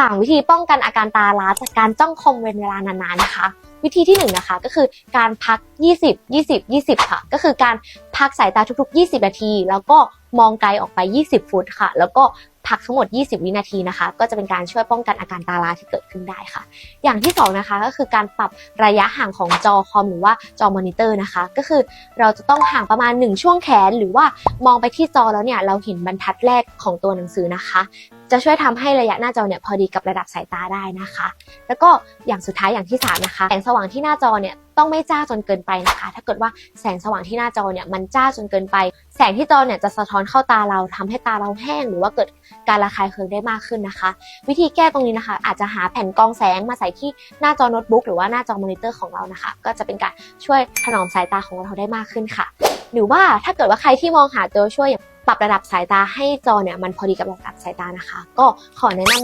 ต่างวิธีป้องกันอาการตาล้าจากการจ้องคอมเป็นเวลานานๆนะคะ วิธีที่1นงนะคะก็คือการพัก 20 20 20 ค่ะ ก็คือการพักสายตาทุก ๆ 20 นาที แล้วก็มองไกลออกไป 20 ฟุตค่ะ แล้วก็พักทั้งหมด 20 วินาทีนะคะ ก็จะเป็นการช่วยป้องกันอาการตาล้าที่เกิดขึ้นได้ค่ะ อย่างที่สองนะคะ ก็คือการปรับระยะห่างของจอคอมหรือว่าจอมอนิเตอร์นะคะ ก็คือเราจะต้องห่างประมาณ 1 ช่วงแขน หรือว่ามองไปที่จอแล้วเนี่ย เราเห็นบรรทัดแรกของตัวหนังสือนะคะ จะช่วยทำให้ระยะหน้าจอเนี่ยพอดีกับระดับสายตาได้นะคะ แล้วก็อย่างสุดท้ายอย่างที่ 3 นะคะ แสงสว่างที่หน้าจอเนี่ยต้องไม่จ้าจนเกินไปนะคะ ถ้าเกิดว่าแสงสว่างที่หน้าจอเนี่ยมันจ้าจนเกินไป แสงที่จอเนี่ยจะสะท้อนเข้าตาเราทำให้ตาเราแห้ง หรือว่าเกิดการระคายเคืองได้มากขึ้นนะคะ วิธีแก้ตรงนี้นะคะ อาจจะหาแผ่นกรองแสงมาใส่ที่หน้าจอโน้ตบุ๊กหรือว่าหน้าจอมอนิเตอร์ของเรานะคะ ก็จะเป็นการช่วยถนอมสายตาของเราได้มากขึ้นค่ะ หรือว่าถ้าเกิดว่าใครที่มองหาตัวช่วยปรับระดับสายตาให้จอเนี่ยมันพอดีกับระดับสายตานะคะ ก็ขอแนะนำ